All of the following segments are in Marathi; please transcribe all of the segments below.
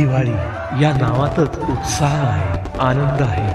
दिवाळी या नावातच उत्साह आहे आनंद आहे.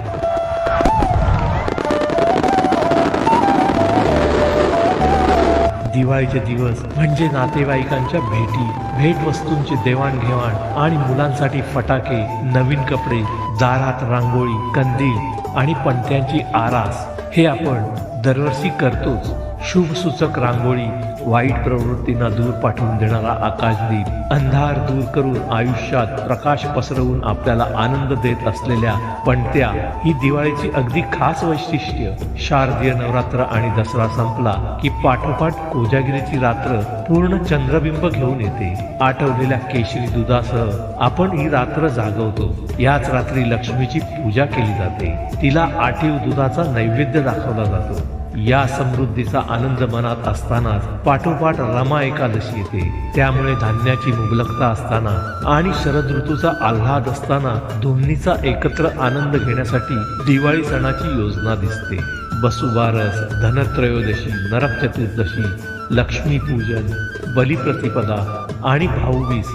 दिवाळीचे दिवस म्हणजे नातेवाईकांच्या भेटी भेटवस्तूंची देवाणघेवाण आणि मुलांसाठी फटाके नवीन कपडे दारात रांगोळी कंदील आणि पणत्यांची आरास. हे आपण दरवर्षी करतोच. शुभसूचक रांगोळी वाईट प्रवृत्तींना दूर पाठवून देणारा आकाशदीप अंधार दूर करून आयुष्यात प्रकाश पसरवून आपल्याला आनंद देत असलेल्या पणत्या ही दिवाळीची अगदी खास वैशिष्ट्य. शारदीय नवरात्र आणि दसरा संपला की पाठोपाठ कोजागिरीची रात्र पूर्ण चंद्रबिंब घेऊन येते. आठवलेल्या केशरी दुधासह आपण ही रात्र जागवतो. याच रात्री लक्ष्मीची पूजा केली जाते. तिला आठीव दुधाचा नैवेद्य दाखवला जातो. या समृद्धीचा आनंद मनात असतानाच पाठोपाठ रमा एकादशी येते. त्यामुळे धान्याची मुबलकता असताना आणि शरद ऋतूचा आल्हाद असताना दोन्हीचा एकत्र आनंद घेण्यासाठी दिवाळी सणाची योजना दिसते. बसुबारस धनत्रयोदशी नरक चतुर्दशी लक्ष्मीपूजन बलिप्रतिपदा आणि भाऊबीज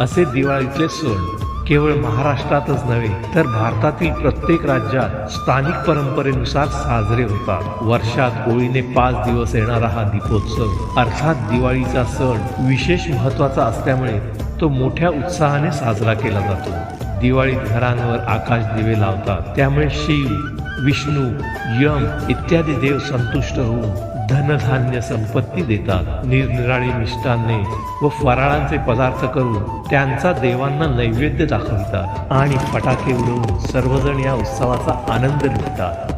असे दिवाळीतले सण केवळ महाराष्ट्रातच नव्हे तर भारतातील प्रत्येक राज्यात स्थानिक परंपरेनुसार साजरे होतात. वर्षात होळीने पाच दिवस येणारा हा दीपोत्सव अर्थात दिवाळीचा सण विशेष महत्त्वाचा असल्यामुळे तो मोठ्या उत्साहाने साजरा केला जातो. दिवाळीत घरांवर आकाश दिवे लावतात त्यामुळे शिव विष्णू यम इत्यादी देव संतुष्ट होऊन धनधान्य संपत्ती देतात. निरनिराळी मिष्टान्ने व फराळांचे पदार्थ करून त्यांचा देवांना नैवेद्य दाखवितात आणि फटाके उडवून सर्वजण या उत्सवाचा आनंद लुटतात